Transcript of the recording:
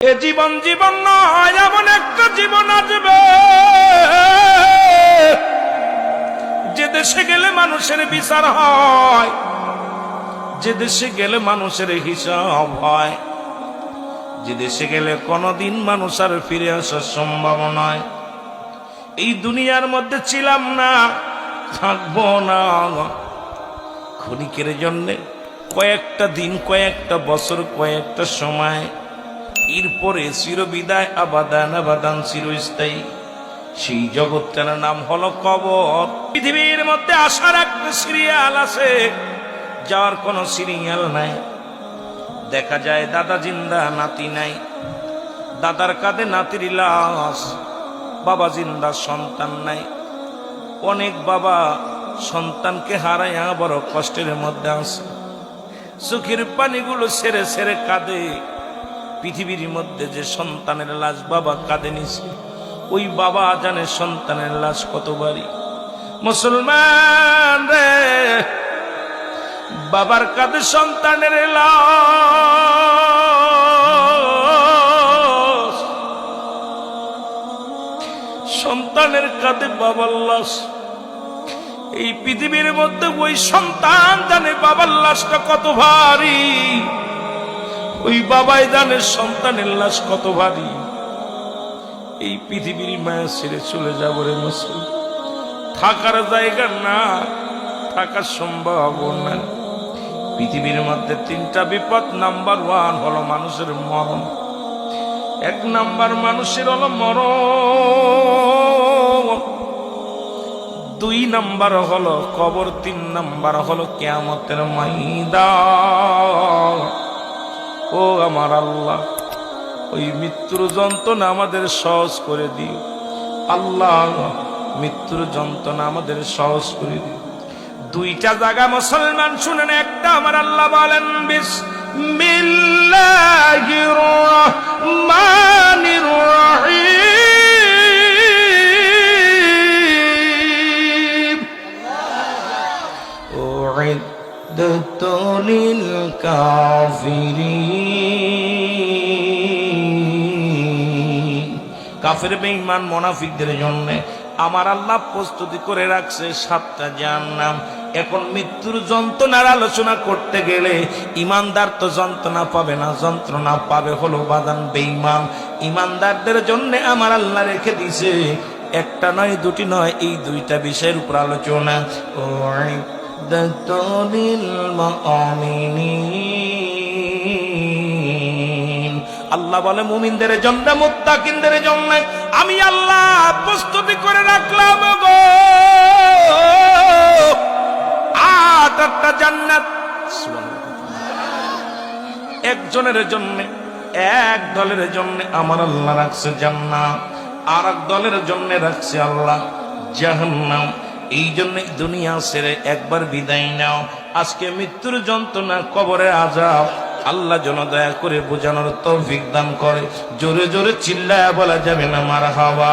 এ জীবন জীবন নয়, এমন একটা জীবন আসবে। যে দেশে গেলে মানুষের বিচার হয়, যে দেশে গেলে মানুষের হিসাব হয়, যে দেশে গেলে কোনোদিন মানুষ আর ফিরে আসার সম্ভব নয় এই দুনিয়ার মধ্যে ছিলাম না, থাকব না। ক্ষণিকের জন্যে কয়েকটা দিন, কয়েকটা বছর, কয়েকটা সময়। এরপরে চিরবিদায় আবাদান আবাদান চিরস্থায়ী। সেই জগৎটার নাম হলো কবর। পৃথিবীর মধ্যে আসার একটা সিরিয়াল আছে যাওয়ার কোনো সিরিয়াল নাই। দেখা যায় দাদা জিন্দা, নাতি নাই। দাদার কাঁধে নাতির লাশ, বাবা জিন্দা সন্তান নাই। অনেক বাবা সন্তানকে হারাইয়া বড় কষ্টের মধ্যে আছে। চোখের পানিগুলো সেরে সেরে কাঁদে। পৃথিবীর মধ্যে যে সন্তানের লাশ বাবা কাঁদে নিছে, ওই বাবা জানে সন্তানের লাশ কতবারই মুসলমান রে, বাবার কাঁধে সন্তানের লাশ। সন্তানের কাঁধে বাবার লাশ। এই পৃথিবীর মধ্যে ওই সন্তান জানে বাবার লাশটা কত ভারী। ওই বাবাই জানে সন্তানের লাশ কত ভারী। এই পৃথিবীর মায়া ছেড়ে চলে যাব রে মুসল থাকার জায়গা না থাকার সম্ভব না। পৃথিবীর মধ্যে তিনটা বিপদ, নাম্বার ওয়ান হলো মানুষের মরণ। এক নাম্বার মানুষের হলো মরণ। দুই নাম্বার হলো, কবর তিন নাম্বার হলো কেয়ামতের ময়দান। ও আমার আল্লাহ, ওই মৃত্যুর যন্ত্রণা আমাদের সহজ করে দিও। আল্লাহ, মৃত্যুর যন্ত্রণা আমাদের সহজ করে দিও। দুইটা জায়গা মুসলমান শুনেন, একটা আমার আল্লাহ বলেন, বিসমিল্লাহির রহমানির রহিম। কাফের। বেঈমান মোনাফিকদের জন্য আমার আল্লাহ প্রস্তুতি করে রাখছে সাতটা জাহান্নাম। এখন মৃত্যুর যন্ত্রণার আলোচনা করতে গেলে ইমানদার তো যন্ত্রণা পাবে না, যন্ত্রণা পাবে হলো বাদান বেঈমান। ইমানদারদের জন্য আমার আল্লাহ রেখে দিছে একটা নয়, দুটি নয়, এই দুইটা বিষয়ের উপর আলোচনা। ও আল্লাহ বলে, মুমিনদের জন্য, মুত্তাকিনদের জন্য আমি আল্লাহ প্রস্তুতি করে রাখলাম গো। আট আটটা জান্নাত। একজনের জন্য, এক দলের জন্য আমার আল্লাহ রাখছে জান্নাত। আর এক দলের জন্য রাখছে আল্লাহ জাহান্নাম। এই জন্য দুনিয়া ছেড়ে একবার বিদায় নাও। আজকে মৃত্যুর যন্ত্রণা কবরে আজাব আল্লাহ জন দয়া করে বোঝানোর তৌফিক দান করে। জোরে জোরে চিল্লায় বলা যাবে না মার হাওয়া